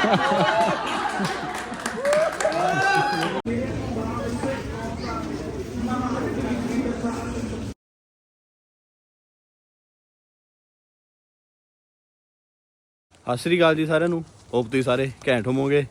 ਸਤਿ ਸ਼੍ਰੀ ਅਕਾਲ ਜੀ ਸਾਰਿਆਂ ਨੂੰ। ਹੋਪ ਤੁਸੀਂ ਸਾਰੇ ਘੈਂਟ ਹੋਵੋਗੇ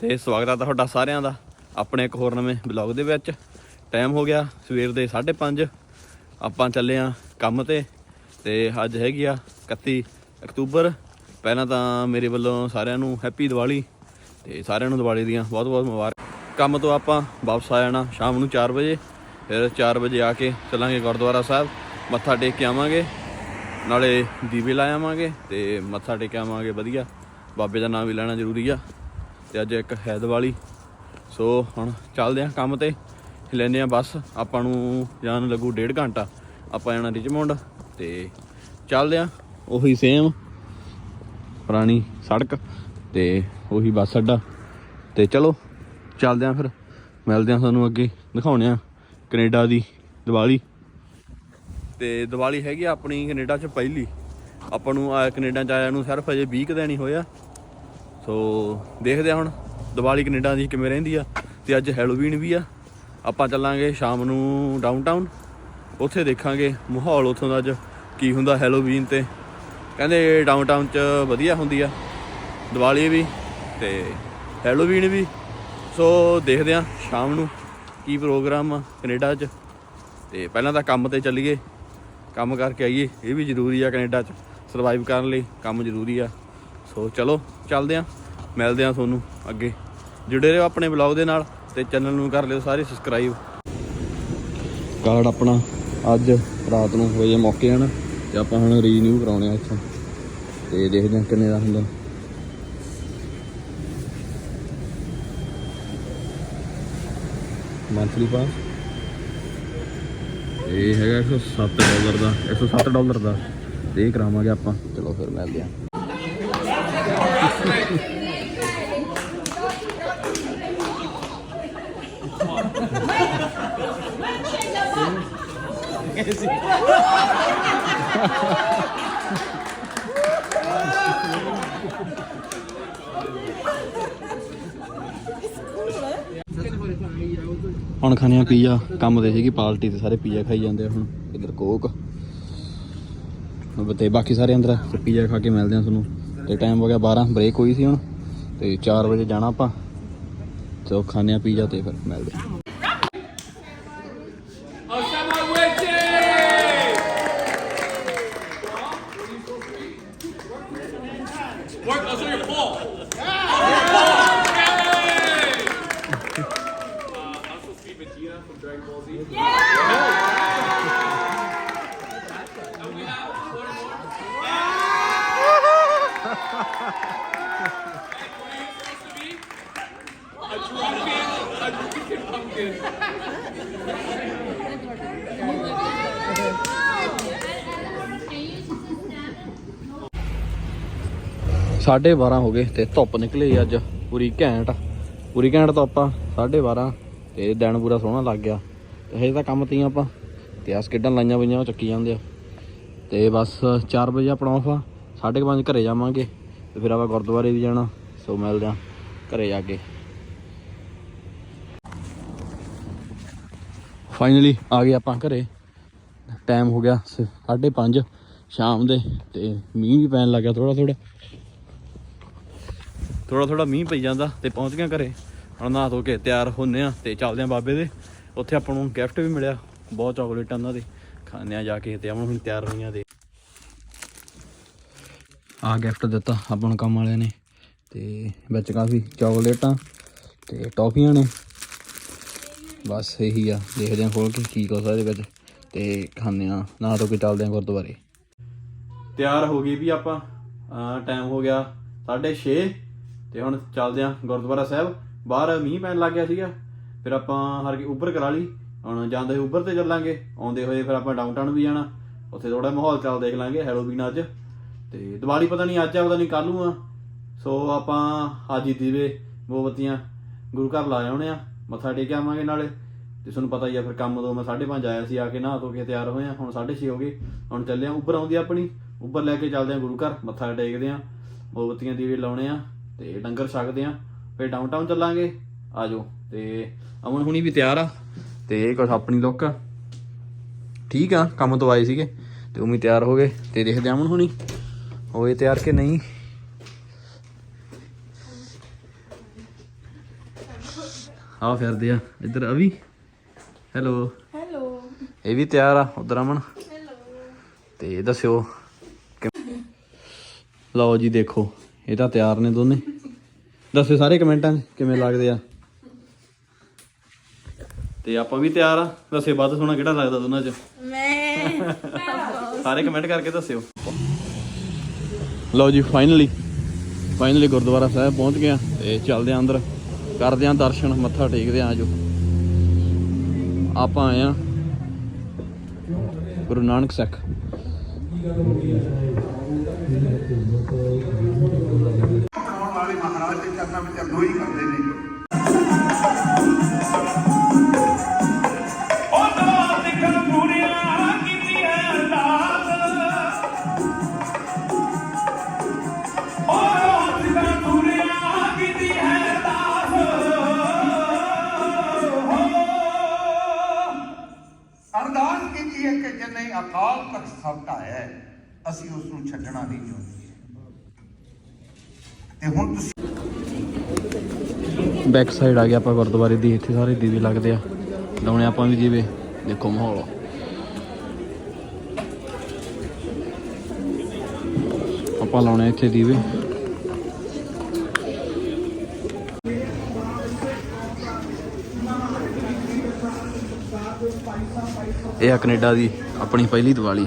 ਤੇ ਸਵਾਗਤ ਹੈ ਤੁਹਾਡਾ ਸਾਰਿਆਂ ਦਾ ਆਪਣੇ ਇੱਕ ਹੋਰ ਨਵੇਂ ਬਲੌਗ ਦੇ ਵਿੱਚ। ਟਾਈਮ ਹੋ ਗਿਆ ਸਵੇਰ ਦੇ 5:30 ਆਪਾਂ ਚੱਲੇ ਆ ਕੰਮ ਤੇ ਤੇ ਅੱਜ ਹੈਗੀ ਆ 31 ਅਕਤੂਬਰ। ਪਹਿਲਾਂ ਤਾਂ ਮੇਰੇ ਵੱਲੋਂ ਸਾਰਿਆਂ ਨੂੰ ਹੈਪੀ ਦੀਵਾਲੀ ਤੇ ਸਾਰਿਆਂ ਨੂੰ ਦੀਵਾਲੀ ਦੀਆਂ ਬਹੁਤ ਬਹੁਤ ਮੁਬਾਰਕ। ਕੰਮ ਤੋਂ ਆਪਾਂ ਵਾਪਸ ਆ ਜਾਣਾ ਸ਼ਾਮ ਨੂੰ 4 ਵਜੇ, ਫਿਰ 4 ਵਜੇ ਆ ਕੇ ਚੱਲਾਂਗੇ ਗੁਰਦੁਆਰਾ ਸਾਹਿਬ, ਮੱਥਾ ਟੇਕ ਕੇ ਆਵਾਂਗੇ, ਨਾਲੇ ਦੀਵੇ ਲਾ ਆਵਾਂਗੇ ਤੇ ਮੱਥਾ ਟੇਕ ਆਵਾਂਗੇ, ਵਧੀਆ। ਬਾਬੇ ਦਾ ਨਾਮ ਵੀ ਲੈਣਾ ਜ਼ਰੂਰੀ ਆ ਤੇ ਅੱਜ ਇੱਕ ਹੈ ਦੀਵਾਲੀ। ਸੋ ਹੁਣ ਚੱਲਦੇ ਆ ਕੰਮ ਤੇ ਲੈਨੇ ਆ ਬੱਸ, ਆਪਾਂ ਨੂੰ ਜਾਣ ਲੱਗੂ ਡੇਢ ਘੰਟਾ। ਆਪਾਂ ਜਾਣਾ ਰਿਚਮੌਂਡ ਤੇ ਚੱਲਦੇ ਆ ਉਹੀ ਸੇਮ ਪੁਰਾਣੀ ਸੜਕ ਤੇ ਉਹੀ ਬੱਸ ਅੱਡਾ। ਤੇ ਚਲੋ, ਚੱਲਦੇ ਆ ਫਿਰ। ਮਿਲਦੇ ਆ ਤੁਹਾਨੂੰ ਅੱਗੇ। ਦਿਖਾਉਣੇ ਆ ਕੈਨੇਡਾ ਦੀ ਦੀਵਾਲੀ। ਤੇ ਦੀਵਾਲੀ ਹੈਗੀ ਆ ਆਪਣੀ ਕੈਨੇਡਾ 'ਚ ਪਹਿਲੀ। ਆਪਾਂ ਨੂੰ ਆ ਕੈਨੇਡਾ 'ਚ ਆਇਆ ਨੂੰ ਸਿਰਫ ਅਜੇ 20 ਕੁ ਦਿਨ ਹੀ ਹੋਇਆ ਸੋ, ਦੇਖਦੇ ਆ ਹੁਣ ਦੀਵਾਲੀ ਕੈਨੇਡਾ ਦੀ ਕਿਵੇਂ ਰਹਿੰਦੀ ਆ। ਤੇ ਅੱਜ ਹੈਲੋਵੀਨ ਵੀ ਆ। ਆਪਾਂ ਚੱਲਾਂਗੇ ਸ਼ਾਮ ਨੂੰ ਡਾਊਨਟਾਊਨ ਉੱਥੇ ਦੇਖਾਂਗੇ ਮਾਹੌਲ ਉੱਥੋਂ ਦਾ ਅੱਜ। ਕੀ ਹੁੰਦਾ ਹੈਲੋਵੀਨ ਤੇ। ਕਹਿੰਦੇ ਡਾਊਨਟਾਊਨ 'ਚ ਵਧੀਆ ਹੁੰਦੀ ਆ। ਦੀਵਾਲੀ ਵੀ ਤੇ ਹੈਲੋਵੀਨ ਵੀ। ਸੋ ਦੇਖਦੇ ਆ ਸ਼ਾਮ ਨੂੰ ਕੀ ਪ੍ਰੋਗਰਾਮ ਆ ਕੈਨੇਡਾ 'ਚ। ਤੇ ਪਹਿਲਾਂ ਤਾਂ ਕੰਮ ਤੇ ਚੱਲੀਏ। ਕੰਮ ਕਰਕੇ ਆਈਏ। ਇਹ ਵੀ ਜ਼ਰੂਰੀ ਆ ਕੈਨੇਡਾ 'ਚ ਸਰਵਾਈਵ ਕਰਨ ਲਈ। ਕੰਮ ਜ਼ਰੂਰੀ ਆ। ਸੋ ਚਲੋ, ਚੱਲਦੇ ਆ। ਮਿਲਦੇ ਆ ਤੁਹਾਨੂੰ ਅੱਗੇ। ਜੁੜੇ ਰਹੋ ਆਪਣੇ ਬਲੌਗ ਦੇ ਨਾਲ ਤੇ ਚੈਨਲ ਨੂੰ ਕਰ ਲਿਓ ਸਾਰੇ ਸਬਸਕ੍ਰਾਈਬ ਕਾਰਡ ਆਪਣਾ ਅੱਜ ਰਾਤ ਨੂੰ ਹੋਏ ਮੌਕੇ ਹਨ। ਤੇ ਆਪਾਂ ਹੁਣ ਰੀਨਿਊ ਕਰਾਉਣੇ ਆ ਇੱਥੋਂ। ਤੇ ਦੇਖਦੇ ਹਾਂ ਕਿੰਨੇ ਦਾ ਹੁੰਦਾ। ਮੰਥਲੀ ਪਾਸ ਇਹ ਹੈਗਾ 107 ਡਾਲਰ ਦਾ 107 ਡਾਲਰ ਦਾ। ਤੇ ਇਹ ਕਰਾਵਾਂਗੇ ਆਪਾਂ। ਚਲੋ ਫਿਰ ਮਿਲਦੇ ਆ ਹੁਣ ਖਾਣੇ ਆ ਪੀਜ਼ਾ, ਕੰਮ ਤੇ ਸੀਗੀ ਪਾਰਟੀ ਤੇ ਸਾਰੇ ਪੀਜ਼ਾ ਖਾਈ ਜਾਂਦੇ ਆ ਹੁਣ। ਇਧਰ ਕੋਕ। ਤੇ ਬਾਕੀ ਸਾਰੇ ਅੰਦਰ ਪੀਜ਼ਾ ਖਾ ਕੇ ਮਿਲਦੇ ਆ ਤੁਹਾਨੂੰ। ਤੇ ਟਾਈਮ ਹੋ ਗਿਆ 12 ਬ੍ਰੇਕ ਹੋਈ ਸੀ ਹੁਣ। ਤੇ 4 ਵਜੇ ਜਾਣਾ ਆਪਾਂ। ਤੇ ਖਾਣੇ ਆ ਪੀਜ਼ਾ ਤੇ ਫਿਰ ਮਿਲਦੇ ਆ। 12:30 ਹੋ ਗਏ ਤੇ ਧੁੱਪ ਨਿਕਲੇ ਅੱਜ, ਪੂਰੀ ਘੈਂਟ। ਪੂਰੀ ਘੈਂਟ ਧੁੱਪ ਆ 12:30 ਤੇ ਦਿਨ ਪੂਰਾ ਸੋਹਣਾ ਲੱਗ ਗਿਆ। ਤੇ ਹਜੇ ਤਾਂ ਕੰਮ ਤੀ ਆਪਾਂ, ਤੇ ਆ ਸਕਿੱਡਾਂ ਲਾਈਆਂ ਪਈਆਂ, ਉਹ ਚੱਕੀ ਜਾਂਦੇ ਆ। ਤੇ ਬਸ 4 ਵਜੇ ਆਪਣਾ ਆਫ ਆ, ਸਾਢੇ 5:30 ਘਰੇ ਜਾਵਾਂਗੇ, ਤੇ ਫਿਰ ਆਪਾਂ ਗੁਰਦੁਆਰੇ ਵੀ ਜਾਣਾ, ਸੋ ਮਿਲਦੇ ਆ ਘਰੇ ਜਾ ਕੇ। ਫਾਈਨਲੀ ਆ ਗਏ ਆਪਾਂ ਘਰੇ। ਟਾਈਮ ਹੋ ਗਿਆ 5:30 ਸ਼ਾਮ ਦੇ, ਤੇ ਮੀਂਹ ਵੀ ਪੈਣ ਲੱਗਾ ਥੋੜਾ ਥੋੜਾ ਥੋੜਾ ਥੋੜਾ ਮੀਂਹ ਪਈ ਜਾਂਦਾ ਤੇ ਪਹੁੰਚ ਗਿਆ ਘਰੇ। ਹੁਣ ਨਹਾ ਧੋ ਕੇ ਤਿਆਰ ਹੁੰਨੇ ਆ ਤੇ ਚੱਲਦੇ ਆ ਬਾਬੇ ਦੇ। ਉੱਥੇ ਆਪਾਂ ਨੂੰ ਗਿਫਟ ਵੀ ਮਿਲਿਆ, ਬਹੁਤ ਚਾਕਲੇਟਾਂ ਉਹਨਾਂ ਦੇ। ਖਾਣੇ ਆ ਜਾ ਕੇ ਤੇ ਆਪਾਂ ਹੁਣ ਤਿਆਰ ਹੋਈਆਂ ਦੇ ਆ ਗਿਫਟ ਦਿੱਤਾ ਆਪਾਂ ਨੂੰ ਕੰਮ ਵਾਲਿਆਂ ਨੇ ਤੇ ਵਿੱਚ ਕਾਫੀ ਚਾਕਲੇਟਾਂ ਤੇ ਟੌਫੀਆਂ ਨੇ। ਬਸ ਇਹੀ ਆ, ਦੇਖਦੇ ਆ ਖੋਲ ਕੇ ਕੀ ਕੁਛ ਆ ਇਹਦੇ ਵਿੱਚ ਤੇ ਖਾਂਦੇ ਆ ਨਾ ਧੋ ਕੇ ਚੱਲਦੇ ਆ ਗੁਰਦੁਆਰੇ। ਤਿਆਰ ਹੋ ਗਈ ਵੀ ਆਪਾਂ। ਟਾਈਮ ਹੋ ਗਿਆ 6:30 ਤੇ ਹੁਣ ਚੱਲਦੇ ਆਂ ਗੁਰਦੁਆਰਾ ਸਾਹਿਬ। ਬਾਹਰ ਮੀਂਹ ਪੈਣ ਲੱਗ ਗਿਆ ਸੀਗਾ। ਫਿਰ ਆਪਾਂ ਹਰ ਕੇ ਉੱਪਰ ਕਰਾ ਲਈ। ਹੁਣ ਜਾਂਦੇ ਹੋਏ ਉਬਰ ਤੇ ਚੱਲਾਂਗੇ। ਆਉਂਦੇ ਹੋਏ ਫਿਰ ਆਪਾਂ ਡਾਊਨਟਾਊਨ ਵੀ ਜਾਣਾ। ਉੱਥੇ ਥੋੜਾ ਮਾਹੌਲ ਚੱਲ ਦੇਖ ਲਾਂਗੇ ਹੈਲੋਵੀਨ ਅੱਜ। ਤੇ ਦੀਵਾਲੀ ਪਤਾ ਨਹੀਂ ਅੱਜ ਆ, ਪਤਾ ਨਹੀਂ ਕੱਲ ਨੂੰ ਆ। ਸੋ ਆਪਾਂ ਹਾਜੀ ਦੀਵੇ, ਮੋਮਬੱਤੀਆਂ, ਗੁਰੂ ਘਰ ਲਾ ਆਉਣੇ ਆ। ਮੱਥਾ ਟੇਕ ਆਵਾਂਗੇ ਨਾਲੇ। ਤੇ ਤੁਹਾਨੂੰ ਪਤਾ ਹੀ ਆ ਫਿਰ ਕੰਮ ਤੋਂ ਮੈਂ 5:30 ਆਇਆ ਸੀ, ਆ ਕੇ ਨਹਾ ਧੋ ਕੇ ਤਿਆਰ ਹੋਏ ਆ। ਹੁਣ 6:30 ਹੋ ਗਏ। ਹੁਣ ਚੱਲੇ ਆ ਉੱਪਰ ਆਉਂਦੀ ਆ ਆਪਣੀ। ਉੱਪਰ ਲੈ ਕੇ ਚੱਲਦੇ ਆ ਗੁਰੂ ਘਰ। ਮੱਥਾ ਟੇਕਦੇ ਆ। ਮੋਮਬੱਤੀਆਂ, ਦੀਵੇ ਲਾਉਣੇ ਆ। ਤੇ ਡੰਗਰ ਛਕਦੇ ਆ ਫਿਰ ਡਾਊਨਟਾਊਨ ਚੱਲਾਂਗੇ। ਆਜੋ ਤੇ ਅਮਨ ਹੁਣੀ ਵੀ ਤਿਆਰ ਆ ਤੇ ਇਹ ਕੁਛ ਆਪਣੀ ਲੁੱਕ ਆ। ਠੀਕ ਆ ਕੰਮ ਤੋਂ ਆਏ ਸੀਗੇ ਤੇ ਉਮੀ ਤਿਆਰ ਹੋ ਗਏ ਤੇ ਦੇਖਦੇ ਆ ਅਮਨ ਹੁਣੀ ਹੋਏ ਤਿਆਰ ਕਿ ਨਹੀਂ। ਆ ਫਿਰਦੇ ਆ ਇੱਧਰ ਅਵੀ ਹੈਲੋ। ਹੈਲੋ। ਇਹ ਵੀ ਤਿਆਰ ਆ ਉਧਰ ਅਮਨ। ਹੈਲੋ। ਤੇ ਦੱਸਿਓ ਲਓ ਜੀ ਦੇਖੋ। ਇਹ ਤਾਂ ਤਿਆਰ ਨੇ ਦੋਨੇ। ਦੱਸਿਓ ਸਾਰੇ ਕਮੈਂਟਾਂ 'ਚ ਕਿਵੇਂ ਲੱਗਦੇ ਆ? ਤੇ ਆਪਾਂ ਵੀ ਤਿਆਰ ਆ। ਦੱਸਿਓ ਵੱਧ ਸੋਹਣਾ ਕਿਹੜਾ ਲੱਗਦਾ ਦੋਨਾਂ 'ਚ? ਮੈਂ ਸਾਰੇ ਕਮੈਂਟ ਕਰਕੇ ਦੱਸਿਓ। ਲਓ ਜੀ ਫਾਈਨਲੀ ਫਾਈਨਲੀ ਗੁਰਦੁਆਰਾ ਸਾਹਿਬ ਪਹੁੰਚ ਗਏ ਆ ਤੇ ਚੱਲਦੇ ਆ ਅੰਦਰ। ਕਰਦੇ ਆ ਦਰਸ਼ਨ, ਮੱਥਾ ਟੇਕਦੇ ਆ ਆਜੋ। ਆਪਾਂ ਆਏ ਆ ਗੁਰੂ ਨਾਨਕ ਸਿੱਖ ਆਉਣ ਵਾਲੇ ਮਹਾਰਾਜ ਦੇ ਚਰਨਾਂ ਵਿੱਚ ਅਗਵਾਈ ਕਰਦੇ ਅਸੀਂ ਉਸ ਨੂੰ ਛੱਡਣਾ ਨਹੀਂ ਚਾਹੁੰਦੇ। ਤੇ ਹੁਣ ਤੁਸੀਂ ਬੈਕ ਸਾਈਡ ਆ ਗਿਆ ਆਪਾਂ ਗੁਰਦੁਆਰੇ ਦੀ, ਇੱਥੇ ਸਾਰੇ ਦੀਵੇ ਲੱਗਦੇ ਆ। ਲਾਉਣੇ ਆਪਾਂ ਵੀ ਦੀਵੇ, ਦੇਖੋ ਮਾਹੌਲ। ਆਪਾਂ ਲਾਉਣੇ ਇੱਥੇ ਦੀਵੇ। ਇਹ ਆ ਕੈਨੇਡਾ ਦੀ ਆਪਣੀ ਪਹਿਲੀ ਦੀਵਾਲੀ।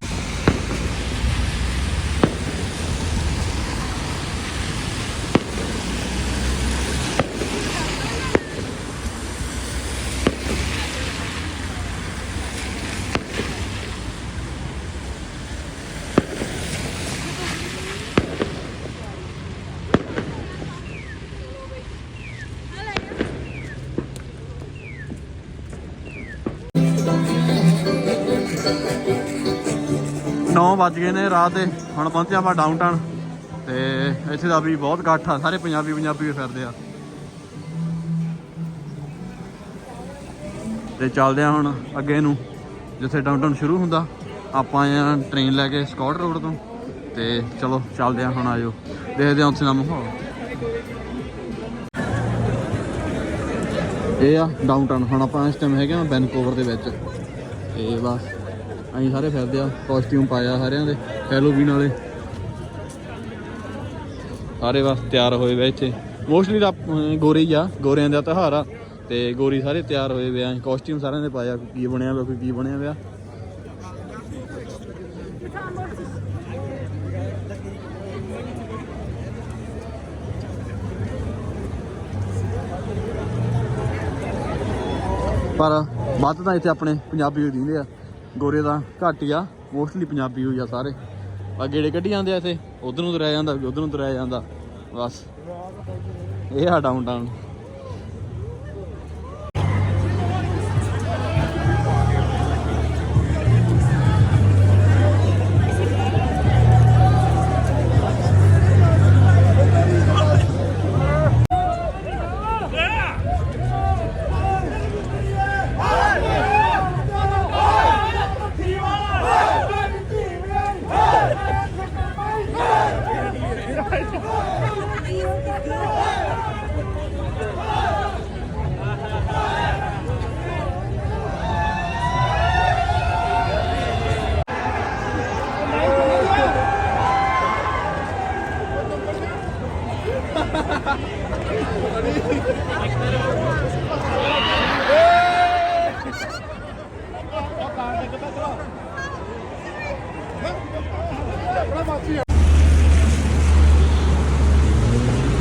ਨੌ ਵੱਜ ਗਏ ਨੇ, ਰਾਤ ਦੇ। ਹੁਣ ਪਹੁੰਚਿਆ ਆਪਾਂ ਡਾਊਨਟਾਊਨ ਤੇ ਇੱਥੇ ਦਾ ਵੀ ਬਹੁਤ ਇਕੱਠ ਆ, ਸਾਰੇ ਪੰਜਾਬੀ ਪੰਜਾਬੀ ਫਿਰਦੇ ਆ। ਤੇ ਚੱਲਦੇ ਆ ਹੁਣ ਅੱਗੇ ਨੂੰ, ਜਿੱਥੇ ਡਾਊਨਟਾਊਨ ਸ਼ੁਰੂ ਹੁੰਦਾ। ਆਪਾਂ ਆਏ ਆ ਟ੍ਰੇਨ ਲੈ ਕੇ ਸਕਾਟ ਰੋਡ ਤੋਂ। ਤੇ ਚਲੋ, ਚੱਲਦੇ ਆ ਹੁਣ ਆਜੋ ਦੇਖਦੇ ਆ ਉੱਥੇ ਦਾ ਮਾਹੌਲ। ਇਹ ਆ ਡਾਊਨਟਾਊਨ ਹੁਣ ਆਪਾਂ ਇਸ ਟਾਈਮ ਹੈਗੇ ਆ ਵੈਨਕੂਵਰ ਦੇ ਵਿੱਚ। ਤੇ ਬਸ। ਅਸੀਂ ਸਾਰੇ ਫਿਰਦੇ ਆ ਕਾਸਟਿਊਮ ਪਾਇਆ ਸਾਰਿਆਂ ਦੇ ਹੈਲੋਵੀਨ ਵਾਲੇ। ਸਾਰੇ ਬਸ ਤਿਆਰ ਹੋਏ ਵੇ ਇੱਥੇ। ਮੋਸਟਲੀ ਤਾਂ ਗੋਰੇ ਹੀ ਆ, ਗੋਰਿਆਂ ਦਾ ਤਿਉਹਾਰ ਆ, ਤੇ ਗੋਰੀ ਸਾਰੇ ਤਿਆਰ ਹੋਏ ਵੇ ਆ। ਕਾਸਟਿਊਮ ਸਾਰਿਆਂ ਦੇ ਪਾਇਆ ਕੋਈ ਕੀ ਬਣਿਆ ਵਾ, ਕੋਈ ਕੀ ਬਣਿਆ ਵਾ। ਪਰ ਵੱਧ ਤਾਂ ਇੱਥੇ ਆਪਣੇ ਪੰਜਾਬੀ ਹੋਈ ਦਿੰਦੇ ਆ। ਗੋਰੇ ਦਾ ਘੱਟ ਹੀ ਆ ਮੋਸਟਲੀ ਪੰਜਾਬੀ ਹੋਈ ਆ ਸਾਰੇ। ਆ ਗੇੜੇ ਕੱਢੀ ਜਾਂਦੇ ਆ ਇੱਥੇ, ਉਧਰ ਨੂੰ ਤੁਰਿਆ ਜਾਂਦਾ, ਉਧਰ ਨੂੰ ਤੁਰਿਆ ਜਾਂਦਾ, ਬਸ। ਇਹ ਆ ਡਾਊਨ ਟਾਊਨ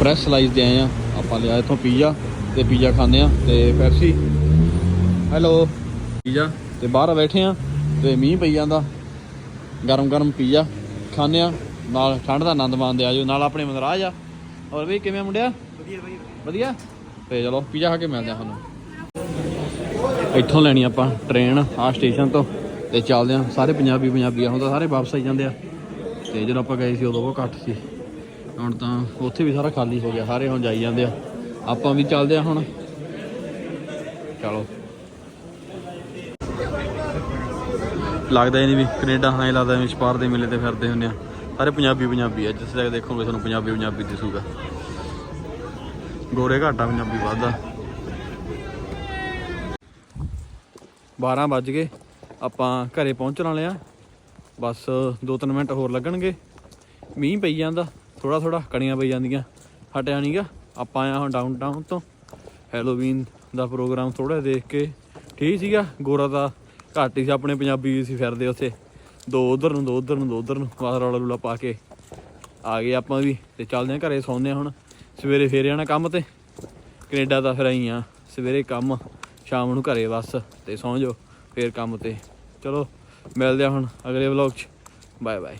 ਪ੍ਰੈਸ ਸਲਾਈਸ ਦੇ ਆਏ ਆ। ਆਪਾਂ ਲਿਆ ਇੱਥੋਂ ਪੀਜ਼ਾ ਤੇ ਪੀਜ਼ਾ ਖਾਂਦੇ ਆ ਤੇ ਪੈਪਸੀ ਹੈਲੋ ਪੀਜ਼ਾ ਤੇ ਬਾਹਰ ਬੈਠੇ ਆ ਤੇ ਮੀਂਹ ਪਈ ਜਾਂਦਾ। ਗਰਮ ਗਰਮ ਪੀਜ਼ਾ ਖਾਂਦੇ ਆ। ਨਾਲ ਠੰਡ ਦਾ ਆਨੰਦ ਮਾਣਦੇ ਆ। ਆਜੋ, ਨਾਲ ਆਪਣੇ ਮਨਰਾਜ ਆ। ਹੋਰ ਵੀ ਕਿਵੇਂ ਆ ਮੁੰਡਿਆ? ਵਧੀਆ ਵਧੀਆ। ਤੇ ਚਲੋ ਪੀਜ਼ਾ ਖਾ ਕੇ ਮਿਲਦੇ ਆ ਤੁਹਾਨੂੰ। ਇੱਥੋਂ ਲੈਣੀ ਆਪਾਂ ਟ੍ਰੇਨ ਆ ਸਟੇਸ਼ਨ ਤੋਂ ਤੇ ਚੱਲਦੇ ਆ। ਸਾਰੇ ਪੰਜਾਬੀ ਪੰਜਾਬੀ ਆ ਹੁਣ ਤਾਂ ਸਾਰੇ ਵਾਪਸ ਆਈ ਜਾਂਦੇ ਆ। ਤੇ ਜਦੋਂ ਆਪਾਂ ਗਏ ਸੀ ਉਦੋਂ ਬਹੁਤ ਘੱਟ ਸੀ। ਹੁਣ ਤਾਂ ਉੱਥੇ ਵੀ ਸਾਰਾ ਖਾਲੀ ਹੋ ਗਿਆ ਸਾਰੇ ਹੁਣ ਜਾਈ ਜਾਂਦੇ ਆ। ਆਪਾਂ ਵੀ ਚੱਲਦੇ ਆ ਹੁਣ। ਚਲੋ। ਲੱਗਦਾ ਹੀ ਨਹੀਂ ਵੀ ਕੈਨੇਡਾ ਹਾਂ ਲੱਗਦਾ ਐਵੇਂ ਸਪਾਰ ਦੇ ਮੇਲੇ ਤੇ ਫਿਰਦੇ ਹੁੰਦੇ ਆ। ਸਾਰੇ ਪੰਜਾਬੀ ਪੰਜਾਬੀ ਆ ਜਿਸ ਤੱਕ ਦੇਖੋਗੇ ਤੁਹਾਨੂੰ ਪੰਜਾਬੀ ਪੰਜਾਬੀ ਦਿਸੂਗਾ। ਗੋਰੇ ਘਾਟਾ ਪੰਜਾਬੀ ਵੱਧਦਾ। 12 ਵੱਜ ਗਏ, ਆਪਾਂ ਘਰੇ ਪਹੁੰਚਣ ਵਾਲੇ ਆ। ਬਸ 2-3 ਮਿੰਟ ਹੋਰ ਲੱਗਣਗੇ। ਮੀਂਹ ਪਈ ਜਾਂਦਾ ਥੋੜਾ ਥੋੜਾ ਕਣੀਆਂ ਪਈ ਜਾਂਦੀਆਂ। ਹਟਿਆ ਨਹੀਂਗਾ ਆਪਾਂ ਆਇਆ ਹੁਣ ਡਾਊਨਟਾਊਨ ਤੋਂ। ਹੈਲੋਵੀਨ ਦਾ ਪ੍ਰੋਗਰਾਮ ਥੋੜਾ ਦੇਖ ਕੇ। ਠੀਕ ਸੀਗਾ, ਗੋਰਾ ਦਾ ਘੱਟ ਹੀ ਸੀ, ਆਪਣੇ ਪੰਜਾਬੀ ਸੀ ਫਿਰਦੇ ਉੱਥੇ। ਦੋ ਉਧਰ ਨੂੰ, ਦੋ ਉਧਰ ਨੂੰ, ਦੋ ਉਧਰ ਨੂੰ ਬਸ ਰੌਲਾ ਰੂਲਾ ਪਾ ਕੇ ਆ ਗਏ ਆਪਾਂ ਵੀ ਤੇ ਚੱਲਦੇ ਆ ਘਰੇ, ਸੌਂਦੇ ਆ ਹੁਣ। ਸਵੇਰੇ ਫੇਰ ਜਾਣਾ ਕੰਮ ਤੇ। ਕੈਨੇਡਾ ਤਾਂ ਫਿਰ ਆਈ ਆ ਸਵੇਰੇ ਕੰਮ, ਸ਼ਾਮ ਨੂੰ ਘਰੇ ਬਸ ਤੇ ਸੌਂ ਜਾਓ, ਫੇਰ ਕੰਮ ਤੇ। ਚਲੋ, ਮਿਲਦੇ ਆ ਹੁਣ ਅਗਲੇ ਵਲੌਗ 'ਚ। Bye bye